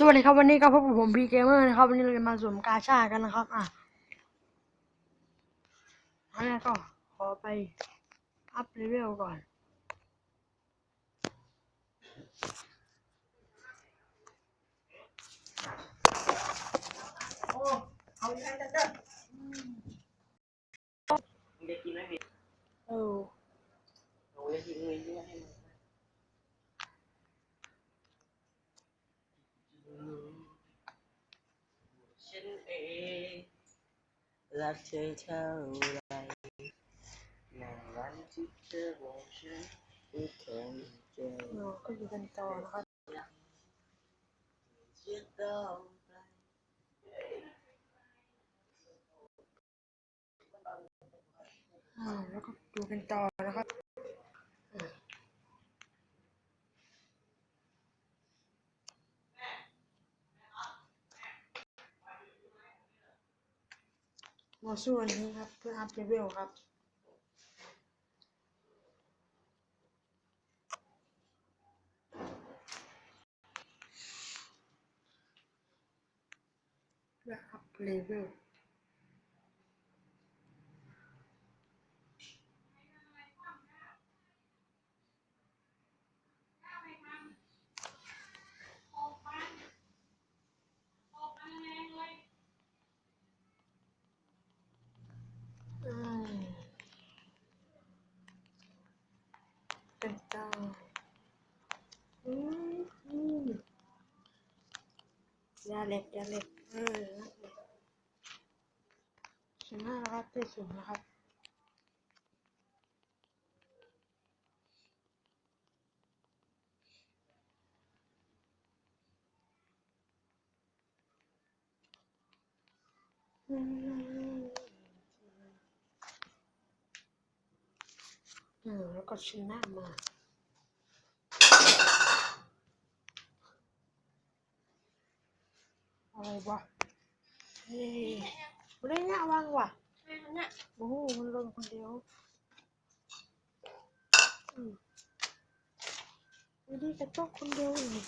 สวัสดีครับวันนี้ก็พบกับผมพีเกมเมอร์นะครับ วันนี้เราจะมาสุ่มกาชากันนะครับ อะอันนี้ก็ขอไปอัพเลเวลก่อน โอ้เอาอีกแล้วเด้อมึงจะกินไหมพี่เออหนูจะกินเงินเยอะให้มึงฉัน เองรักเธอเท่าไรในวันที่เธอบอกฉันไม่เคยเจอเราก็อยู่กันต่อนะครับจะต้องไปแล้วก็ดูกันต่อนะครับ มาสู้อันนี้ครับ เพื่ออัพเลเวลครับเพื่ออัพเลเวล อืม เป็นต่ออืมอืมยาเล็กยาเล็กเออนั่นแหละสิบห้ารับที่สูงนะครับอืม อืมแล้วก็ชนะมาอะไรวะเฮ้ยไม่ได้เนี่ยวางว่ะเนี่ยโอ้โหมันลงคนเดียวอืมไม่ได้กระจกคนเดียวอีก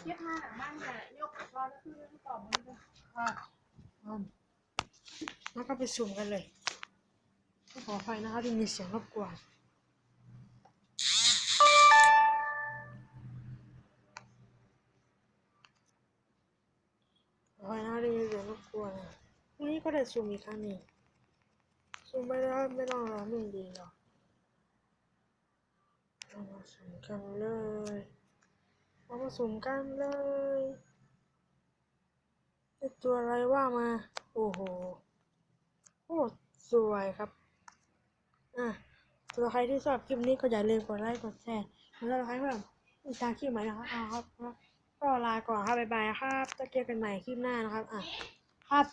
เทียบมาหลังบ้านแต่ยกรอแล้วคือต่อมันเลยอะอืมแล้วก็ไปสุ่มกันเลย ขออภัยนะครับที่มีเสียงรบกวนขออภัยนะครับที่มีเสียงรบกวนวันนี้ก็ได้สุ่มอีกครั้งหนึ่งสุ่มไม่ได้ไม่ต้องรอไม่งดีหรอกเรามาสุ่มกันเลยเรามาสุ่มกันเลยตัวอะไรว่ามา โอ้โหโอ้สวยครับ อะสำหรับใครที่ชอบคลิปนี้ก็อย่าลืมกดไลค์กดแชร์แล้วสำหรับใครเพิ่มติดตางคลิปใหม่นะครับเอาครับก็ลาก่อนครับบ๊ายบายครับจะเจอกันใหม่คลิปหน้านะครับอะครับ